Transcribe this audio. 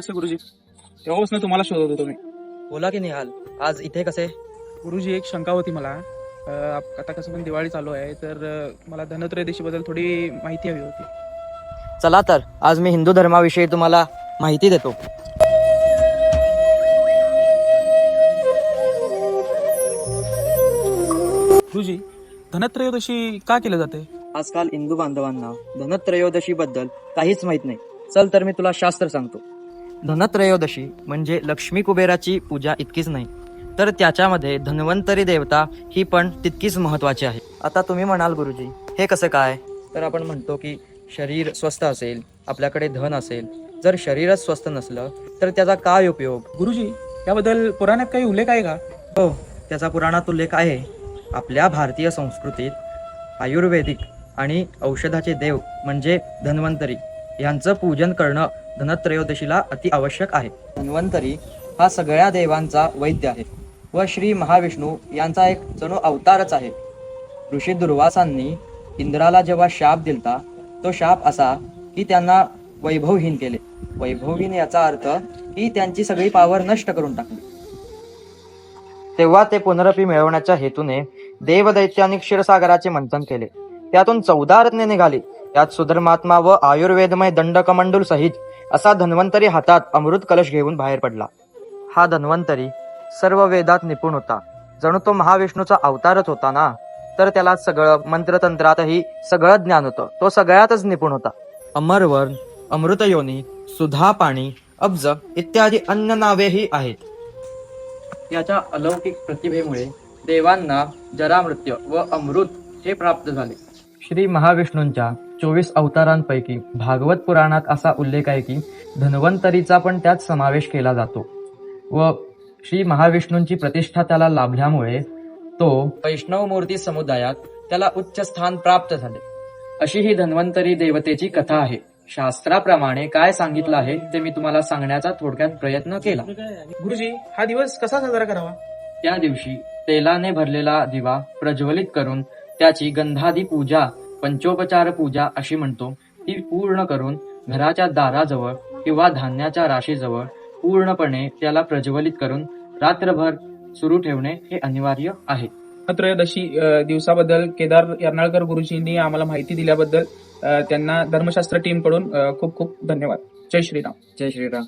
नमस्ते गुरुजी. तेव्हापासून तुम्हाला शोधत होतो मी. बोला की निहाल आज इथे कसे? गुरुजी एक शंका होती मला. अं, आप- आता कसं पण दिवाळी चालू आहे तर अं, मला धनत्रयोदशीबद्दल थोडी माहिती हवी होती. चला तर आज मी हिंदू धर्माविषयी तुम्हाला माहिती देतो. गुरुजी धनत्रयोदशी का केलं जाते आजकाल हिंदू बांधवांना धनत्रयोदशी बद्दल काहीच माहीत नाही. चल तर मी तुला शास्त्र सांगतो. धनत्रयोदशी म्हणजे लक्ष्मी कुबेराची पूजा इतकीच नाही. तर त्याच्यामध्ये धन्वंतरी देवता ही पण तितकीच महत्वाची आहे. आता तुम्ही म्हणाल गुरुजी हे कसं काय? तर आपण म्हणतो की शरीर स्वस्थ असेल आपल्याकडे धन असेल. जर शरीरच स्वस्थ नसलं तर त्याचा काय उपयोग? गुरुजी याबद्दल पुराणात काही उल्लेख आहे का? हो त्याचा पुराणात उल्लेख आहे. आपल्या भारतीय संस्कृतीत आयुर्वेदिक आणि औषधाचे देव म्हणजे धन्वंतरी. यांचं पूजन करणं धनत्रयोदशीला अति आवश्यक आहे. धन्वंतरी हा सगळ्या देवांचा वैद्य आहे व श्री महाविष्णू यांचा एक जणू अवतारच आहे. ऋषी दुर्वासांनी इंद्राला जेव्हा शाप दिलता तो शाप असा की त्यांना वैभवहीन केले. वैभवहीन याचा अर्थ की त्यांची सगळी पावर नष्ट करून टाकली. तेव्हा ते पुनरपी मिळवण्याच्या हेतूने देवदैत्यांनी क्षीरसागराचे मंथन केले. त्यातून चौदा रत्ने निघाली. त्यात सुधर्मात्मा व आयुर्वेदमय दंडकमंडूल सहित असा धन्वंतरी हातात अमृत कलश घेऊन बाहेर पडला. हा धन्वंतरी सर्व वेदात निपुण होता. जणू तो महाविष्णूचा अवतारच होता ना? तर त्याला सगळं मंत्रतंत्रातही सगळं ज्ञान होतं. तो सगळ्यातच निपुण होता. अमरवर्ण अमृतयोनी सुधा पाणी अब्ज इत्यादी अन्य नावेही आहेत. याच्या अलौकिक प्रतिभेमुळे देवांना जरामृत्य व अमृत हे प्राप्त झाले. श्री महाविष्णूंच्या चोवीस अवतारांपैकी भागवत पुराणात असा उल्लेख आहे की धन्वंतरीचा पण त्यात समावेश केला जातो व श्री महाविष्णूंची प्रतिष्ठा त्याला लाभल्यामुळे तो वैष्णव मूर्ती समुदायात त्याला उच्च स्थान प्राप्त झाले. अशी ही धन्वंतरी देवतेची कथा आहे. शास्त्राप्रमाणे काय सांगितलं आहे ते मी तुम्हाला सांगण्याचा थोडक्यात प्रयत्न केला. गुरुजी हा दिवस कसा साजरा करावा? त्या दिवशी तेलाने भरलेला दिवा प्रज्वलित करून त्याची गंधादी पूजा पंचोपचार पूजा अशी म्हणतो. ती पूर्ण करून घराच्या दाराजवळ किंवा धान्याच्या राशीजवळ पूर्णपणे त्याला प्रज्वलित करून रात्रभर सुरू ठेवणे हे अनिवार्य आहे. धनत्रयोदशी अं, दिवसाबद्दल केदार यर्नाळकर गुरुजींनी आम्हाला माहिती दिल्याबद्दल त्यांना धर्मशास्त्र टीमकडून अं, खूप खूप धन्यवाद. जय श्रीराम. जय श्रीराम.